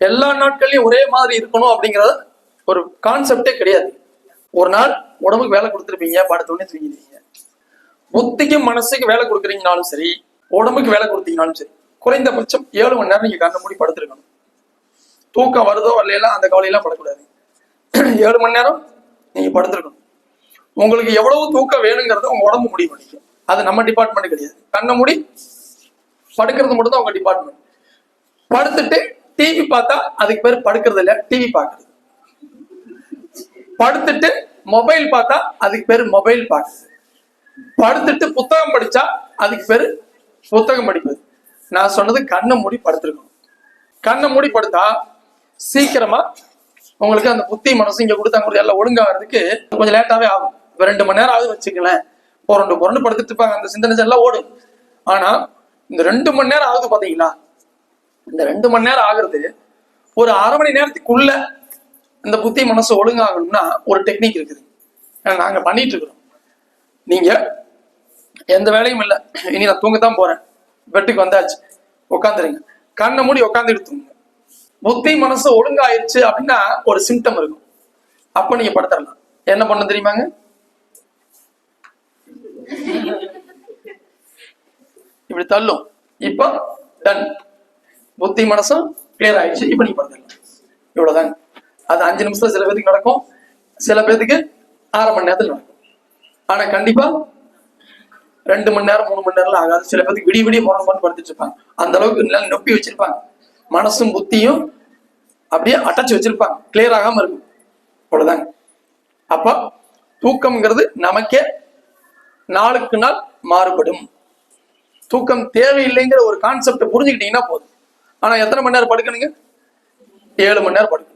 எல்லா நாட்கள்லயும் ஒரே மாதிரி இருக்கணும் அப்படிங்கிறது ஒரு கான்செப்டே கிடையாது. ஒரு நாள் உடம்புக்கு வேலை கொடுத்துருப்பீங்க படுத்தோடனே தூங்கிடுவீங்க புத்திக்கும் மனசுக்கு வேலை கொடுக்குறீங்கனாலும் சரி உடம்புக்கு வேலை கொடுத்தீங்கனாலும் சரி குறைந்தபட்சம் ஏழு மணி நேரம் நீங்க கண்ணை மூடி படுத்திருக்கணும். தூக்கம் வருதோ வரலையெல்லாம் அந்த கவலையெல்லாம் படக்கூடாது. ஏழு மணி நேரம் நீங்க படுத்திருக்கணும். உங்களுக்கு எவ்வளவு தூக்கம் வேணுங்கிறத உங்க உடம்பு முடிவு பண்ணிக்கும். அது நம்ம டிபார்ட்மெண்ட் கிடையாது. கண்ணை மூடி படுக்கிறது மட்டும் தான் உங்க டிபார்ட்மெண்ட் படுத்துட்டு டிவி பார்த்தா அதுக்கு பேர் படுக்கிறது இல்ல டிவி பார்க்கறது. படுத்துட்டு மொபைல் பார்த்தா அதுக்கு பேர் மொபைல் பார்க்கறது. படுத்துட்டு புத்தகம் படிச்சா அதுக்கு பேரு புத்தகம் படிப்பது. நான் சொன்னது கண்ணை மூடி படுத்திருக்கணும். கண்ணை மூடி படுத்தா சீக்கிரமா உங்களுக்கு அந்த புத்தி மனசு இங்க கொடுத்தாங்க எல்லாம் ஒழுங்காகிறதுக்கு கொஞ்சம் லேட்டாவே ஆகும். இப்போ ரெண்டு மணி நேரம் ஆகுது வச்சுக்கலேன் புரண்டு புரண்டு படுத்துட்டு இருப்பாங்க அந்த சிந்தனை எல்லாம் ஓடும். ஆனா இந்த ரெண்டு மணி நேரம் ஆகுது பாத்தீங்களா? இந்த ரெண்டு மணி நேரம் ஆகுறது ஒரு அரை மணி நேரத்துக்குள்ள இந்த புத்தி மனசு ஒழுங்காகணும்னா ஒரு டெக்னிக் இருக்குது. நாங்க பண்ணிட்டு இருக்கிறோம். நீங்க எந்த வேலையும் இல்லை. இனி நான் தூங்கத்தான் போறேன். பெட்டுக்கு வந்தாச்சு. உட்காந்துருங்க கண்ணை மூடி உட்காந்துட்டு தூங்குங்க. புத்தி மனசு ஒழுங்காயிருச்சு அப்படின்னா ஒரு சிம்டம் இருக்கும். அப்ப நீங்க படுத்துடலாம். என்ன பண்ண தெரியுமாங்க? இப்படி தள்ளும். இப்போ டன் புத்தி மனசும் கிளியர் ஆயிடுச்சு. இப்ப நீங்க படுத்துடலாம் இவ்வளவுதாங்க அது அஞ்சு நிமிஷத்துல சில பேருக்கு நடக்கும். சில பேருக்கு ஆறு மணி நேரத்துல நடக்கும். ஆனா கண்டிப்பா ரெண்டு மணி நேரம் மூணு மணி நேரம் ஆகாது. சில பேருக்கு விடிய விடிய போன பண்ணி படுத்துட்டு இருப்பாங்க. அந்த அளவுக்கு நல்லா நொப்பி வச்சிருப்பாங்க. மனசும் புத்தியும் அப்படியே அடைச்சு வச்சிருப்பாங்க. கிளியர் ஆகாம இருக்கும். அவ்வளவுதாங்க அப்ப தூக்கம்ங்கிறது நமக்கே நாளுக்கு நாள் மாறுபடும். தூக்கம் தேவையில்லைங்கிற ஒரு கான்செப்டை புரிஞ்சுக்கிட்டீங்கன்னா போதும். ஆனால் எத்தனை மணி நேரம் படுக்கணுங்க ஏழு மணி நேரம் படுக்கணும்.